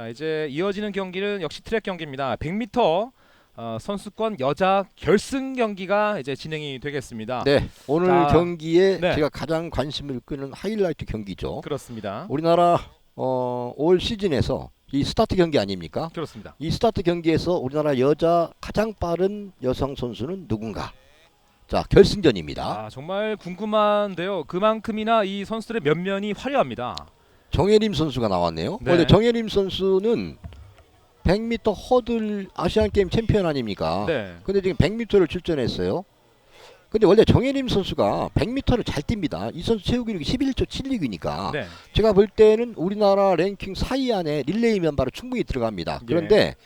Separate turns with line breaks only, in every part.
자 이제 이어지는 경기는 역시 트랙 경기입니다. 100m 어, 선수권 여자 결승 경기가 이제 진행이 되겠습니다.
네, 오늘
자,
경기에
네.
제가 가장 관심을 끄는 하이라이트 경기죠.
그렇습니다.
우리나라 어, 올 시즌에서 이 스타트 경기 아닙니까?
그렇습니다.
이 스타트 경기에서 우리나라 여자 가장 빠른 여성 선수는 누군가? 자, 결승전입니다.
아 정말 궁금한데요. 그만큼이나 이 선수들의 면면이 화려합니다.
정혜림 선수가 나왔네요.
네.
근데 정혜림 선수는 100m 허들 아시안 게임 챔피언 아닙니까?
네.
근데 지금 100m를 출전했어요. 근데 원래 정혜림 선수가 100m를 잘 뜁니다. 이 선수 최고 기록이 11초 76이니까
네.
제가 볼 때는 우리나라 랭킹 4위 안에 릴레이 멤버로 충분히 들어갑니다. 그런데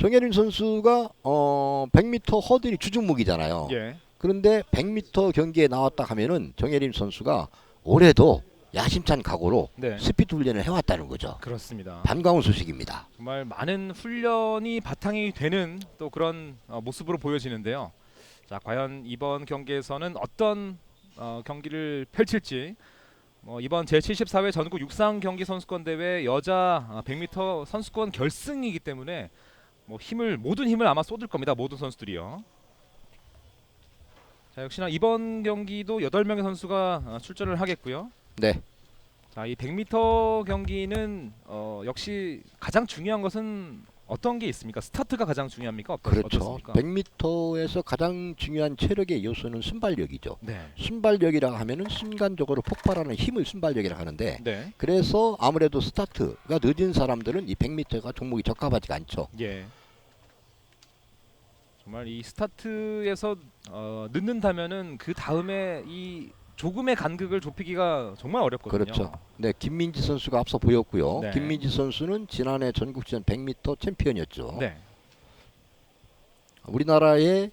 정혜림 선수가 어 100m 허들이 주종목이잖아요.
예.
그런데 100m 경기에 나왔다 하면은 정혜림 선수가 올해도 야심찬 각오로
네.
스피드 훈련을 해왔다는 거죠.
그렇습니다.
반가운 소식입니다.
정말 많은 훈련이 바탕이 되는 또 그런 어, 모습으로 보여지는데요. 자, 과연 이번 경기에서는 어떤 어, 경기를 펼칠지 뭐 이번 제74회 전국 육상 경기 선수권 대회 여자 아, 100m 선수권 결승이기 때문에 뭐 힘을 모든 힘을 아마 쏟을 겁니다. 모든 선수들이요. 자, 역시나 이번 경기도 8명의 선수가 어, 출전을 하겠고요.
네.
자, 이 100m 경기는 어, 역시 가장 중요한 것은 어떤 게 있습니까? 스타트가 가장 중요합니까?
그렇죠.
어떻습니까?
100m에서 가장 중요한 체력의 요소는 순발력이죠.
네.
순발력이라 하면은 순간적으로 폭발하는 힘을 순발력이라 하는데
네.
그래서 아무래도 스타트가 늦은 사람들은 이 100m가 종목이 적합하지가 않죠.
예. 정말 이 스타트에서 어, 늦는다면은 그 다음에 이 조금의 간극을 좁히기가 정말 어렵거든요.
그렇죠. 네, 김민지 선수가 앞서 보였고요.
네.
김민지 선수는 지난해 전국전 100m 챔피언이었죠.
네.
우리나라의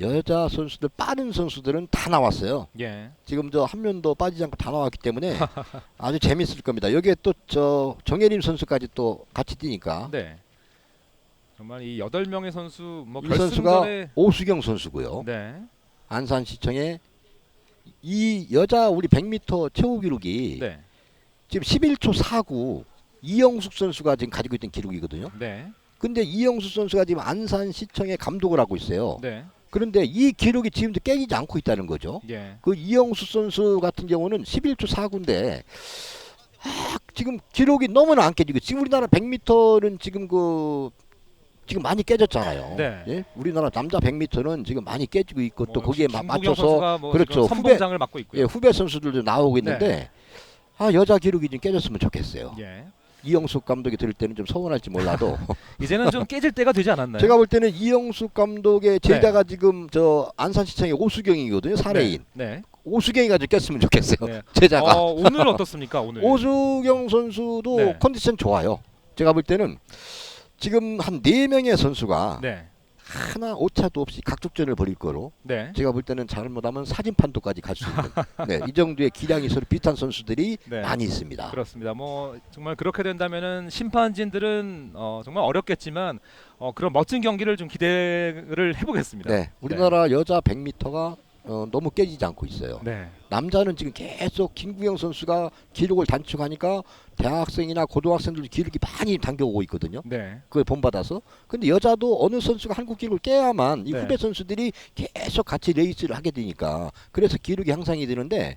여자 선수들 빠른 선수들은 다 나왔어요.
예.
지금 저한 면도 빠지지 않고 다 나왔기 때문에 아주 재밌을 겁니다. 여기에 또 저 정혜림 선수까지 또 같이 뛰니까
네. 정말 이 여덟 명의 선수
뭐이 선수가
결승전에
오수경 선수고요.
네.
안산시청에 이 여자 우리 100m 최고 기록이
네.
지금 11초 49 이영숙 선수가 지금 가지고 있던 기록이거든요.
네.
근데 이영숙 선수가 지금 안산 시청에 감독을 하고 있어요.
네.
그런데 이 기록이 지금도 깨지지 않고 있다는 거죠.
예.
그 이영숙 선수 같은 경우는 11초 49인데 아, 지금 기록이 너무나 안 깨지고 지금 우리나라 100m는 지금 그 지금 많이 깨졌잖아요.
네.
예? 우리나라 남자 100m는 지금 많이 깨지고 있고
또뭐
거기에 마- 맞춰서
뭐
그렇죠.
지금
후배-
선봉장을 맡고 있고요.
예, 후배 선수들도 나오고 있는데
네.
아 여자 기록이 좀 깨졌으면 좋겠어요.
예.
이영숙 감독이 들을 때는 좀 서운할지 몰라도
이제는 좀 깨질 때가 되지 않았나요?
제가 볼 때는 이영숙 감독의 제자가 지금 저 안산시청의 오수경이거든요. 사례인
네.
오수경이가 좀 깼으면 좋겠어요.
네.
제자가
어, 오늘 어떻습니까? 오늘.
오수경 선수도
네.
컨디션 좋아요. 제가 볼 때는 지금 한 네 명의 선수가
네.
하나 오차도 없이 각축전을 벌일 거로
네.
제가 볼 때는 잘못하면 사진판도까지 갈 수 있는 네, 이 정도의 기량이 서로 비슷한 선수들이
네.
많이 있습니다.
그렇습니다. 뭐 정말 그렇게 된다면은 심판진들은 어, 정말 어렵겠지만 어, 그런 멋진 경기를 좀 기대를 해보겠습니다.
네, 우리나라 여자 100m가 어, 너무 깨지지 않고 있어요.
네.
남자는 지금 계속 김구영 선수가 기록을 단축하니까 대학생이나 고등학생들도 기록이 많이 당겨오고 있거든요.
네.
그걸 본받아서. 근데 여자도 어느 선수가 한국 기록을 깨야만 이
네.
후배 선수들이 계속 같이 레이스를 하게 되니까 그래서 기록이 향상이 되는데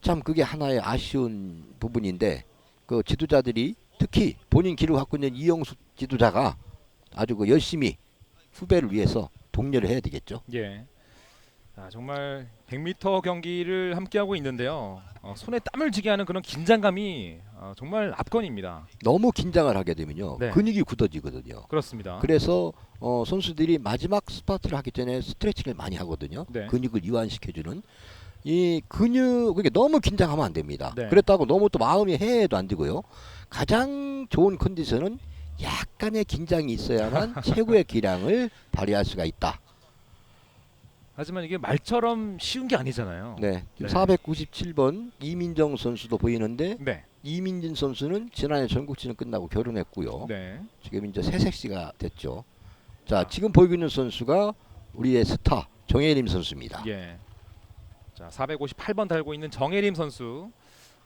참 그게 하나의 아쉬운 부분인데 그 지도자들이 특히 본인 기록 갖고 있는 이영숙 지도자가 아주 그 열심히 후배를 위해서 독려를 해야 되겠죠.
예. 아, 정말 100m 경기를 함께 하고 있는데요. 어, 손에 땀을 쥐게 하는 그런 긴장감이 어, 정말 압권입니다.
너무 긴장을 하게 되면요
네.
근육이 굳어지거든요.
그렇습니다.
그래서 어, 선수들이 마지막 스파트를 하기 전에 스트레칭을 많이 하거든요.
네.
근육을 이완시켜주는 이 근육 그게 너무 긴장하면 안 됩니다.
네.
그랬다고 너무 또 마음이 해해도 안 되고요. 가장 좋은 컨디션은 약간의 긴장이 있어야만 최고의 기량을 발휘할 수가 있다.
하지만 이게 말처럼 쉬운 게 아니잖아요.
네. 지금
네.
497번 이민정 선수도 보이는데
네.
이민진 선수는 지난해 전국치는 끝나고 결혼했고요.
네.
지금 이제 새색시가 됐죠. 자, 지금 보이고 있는 선수가 우리의 스타 정혜림 선수입니다.
예. 자, 458번 달고 있는 정혜림 선수.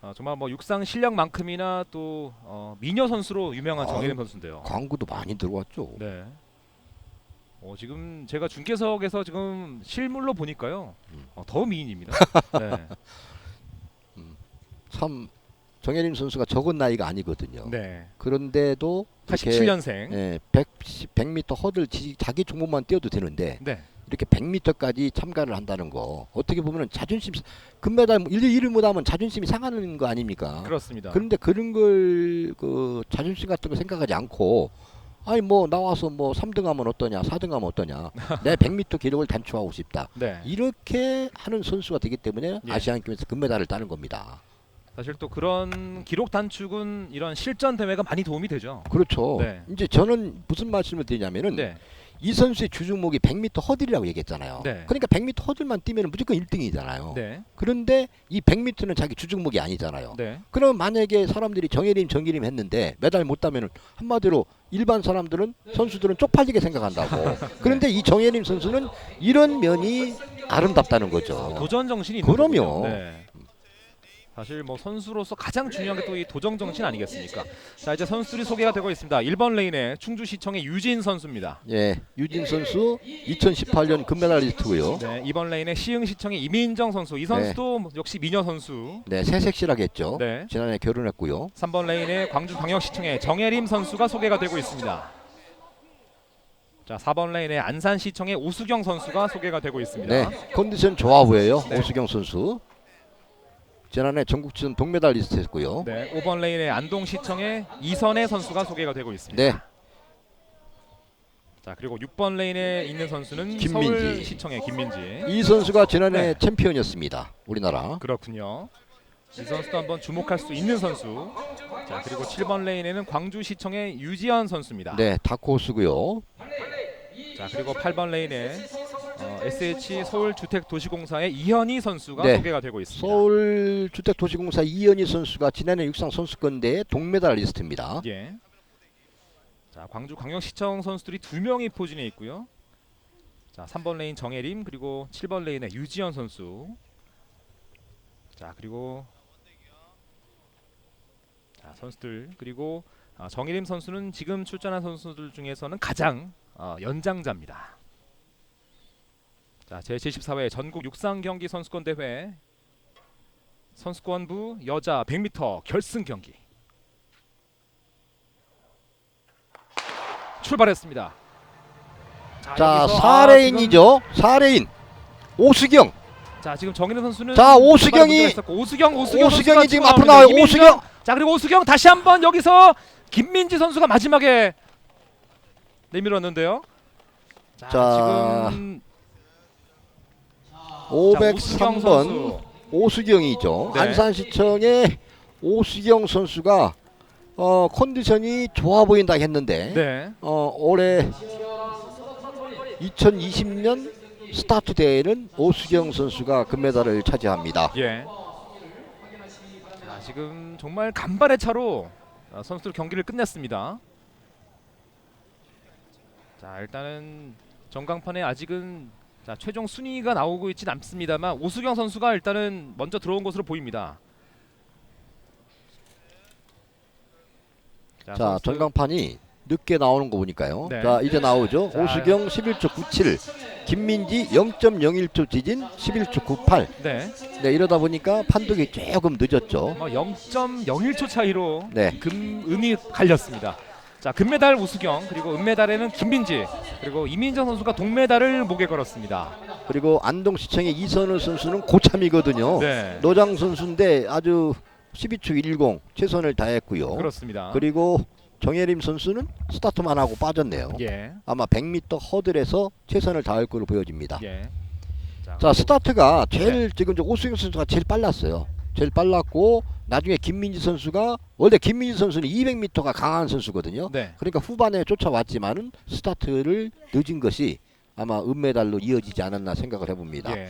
어, 정말 뭐 육상 실력만큼이나 또 어, 미녀 선수로 유명한
아,
정혜림 선수인데요.
광고도 많이 들어왔죠.
네. 어, 지금 제가 중계석에서 지금 실물로 보니까요.
음.
어, 더 미인입니다. 네.
참 정혜림 선수가 적은 나이가 아니거든요.
네.
그런데도 이렇게
87년생.
예, 100, 100m 허들 지- 자기 종목만 뛰어도 되는데
네.
이렇게 100m까지 참가를 한다는 거 어떻게 보면은 자존심 금메달 뭐 1, 2를 못하면 자존심이 상하는 거 아닙니까?
그렇습니다.
그런데 그런 걸 그 자존심 같은 거 생각하지 않고 아니 뭐 나와서 뭐 3등하면 어떠냐 4등하면 어떠냐 내 100m 기록을 단축하고 싶다
네.
이렇게 하는 선수가 되기 때문에
예.
아시안 게임에서 금메달을 따는 겁니다.
사실 또 그런 기록 단축은 이런 실전 대회가 많이 도움이 되죠.
그렇죠.
네.
이제 저는 무슨 말씀을 드리냐면은
네.
이 선수의 주종목이 100m 허들이라고 얘기했잖아요.
네.
그러니까 100m 허들만 뛰면 무조건 1등이잖아요.
네.
그런데 이 100m는 자기 주종목이 아니잖아요.
네.
그럼 만약에 사람들이 정예림 정예림 했는데 메달 못 따면은 한마디로 일반 사람들은 선수들은 쪽팔리게 생각한다고. 그런데 이 정예림 선수는 이런 면이 아름답다는 거죠.
도전 정신이 있는
그럼요.
거군요. 네. 사실 뭐 선수로서 가장 중요한 게 또 이 도전 정신 아니겠습니까? 자 이제 선수들이 소개가 되고 있습니다. 1번 레인의 충주시청의 유진 선수입니다.
예, 유진 선수 2018년 금메달리스트고요.
네, 2번 레인의 시흥시청의 이민정 선수. 이 선수도 뭐 역시 미녀 선수.
네, 새색실하겠죠.
네.
지난해 결혼했고요.
3번 레인의 광주광역시청의 정혜림 선수가 소개가 되고 있습니다. 자, 4번 레인의 안산시청의 오수경 선수가 소개가 되고 있습니다.
네, 컨디션 좋아 보여요.
네.
오수경 선수. 지난해 전국전 동메달 리스트였고요.
네, 5번 레인의 안동시청의 이선혜 선수가 소개가 되고 있습니다.
네,
자, 그리고 6번 레인에 있는 선수는
김민지.
서울시청의 김민지.
이 선수가 지난해
네.
챔피언이었습니다. 우리나라.
그렇군요. 이 선수도 한번 주목할 수 있는 선수. 자, 그리고 7번 레인에는 광주시청의 유지현 선수입니다.
네, 다코스고요.
자, 그리고 8번 레인에 어, SH 서울주택도시공사의 이현희 선수가
네.
소개가 되고 있습니다.
서울주택도시공사 이현희 선수가 지난해 육상 선수권대회 동메달리스트입니다.
예. 자, 광주 광역시청 선수들이 두 명이 포진해 있고요. 자, 3번 레인 정혜림 그리고 7번 레인의 유지현 선수. 자, 그리고 자, 선수들 그리고 아, 정혜림 선수는 지금 출전한 선수들 중에서는 가장 어, 연장자입니다. 자, 제74회 전국 육상 경기 선수권 대회 선수권부 여자 100m 결승 경기 출발했습니다.
자,
여기서,
4레인이죠. 4레인. 오수경.
자 지금 정인우 선수는
자, 오수경이-
출발에 문제가 있었고, 오수경 오수경
오수경이 지금 앞으로. 나와요. 오수경.
자 그리고 오수경 다시 한번 여기서 김민지 선수가 마지막에 내밀었는데요. 자,
자,
지금 자,
503번
선수.
오수경이죠.
네.
안산시청의 오수경 선수가 어, 컨디션이 좋아 보인다 했는데
네.
어, 올해 2020년 스타트 대회는 오수경 선수가 금메달을 차지합니다.
예. 자, 지금 정말 간발의 차로 어, 선수들 경기를 끝냈습니다. 자, 일단은 전광판에 아직은 자, 최종 순위가 나오고 있진 않습니다만 오수경 선수가 일단은 먼저 들어온 것으로 보입니다. 자,
자, 전광판이 늦게 나오는 거 보니까요.
네.
자, 이제 나오죠.
자.
오수경 11초 97, 김민지 0.01초 지진 11초 98.
네.
네, 이러다 보니까 판독이 조금 늦었죠.
뭐 0.01초 차이로
네.
금 은이 갈렸습니다. 자 금메달 우수경 그리고 은메달에는 김민지 그리고 이민정 선수가 동메달을 목에 걸었습니다.
그리고 안동시청의 이선우 선수는 고참이거든요.
네
노장 선수인데 아주 12초 10 최선을 다했고요.
그렇습니다.
그리고 정예림 선수는 스타트만 하고 빠졌네요.
예
아마 100m 허들에서 최선을 다할 거로 보여집니다.
예. 자,
자 스타트가 제일
네.
지금 저 오수경 선수가 제일 빨랐어요. 제일 빨랐고 나중에 김민지 선수가 원래 김민지 선수는 200m가 강한 선수거든요.
네
그러니까 후반에 쫓아왔지만은 스타트를 늦은 것이 아마 은메달로 이어지지 않았나 생각을 해봅니다.
예.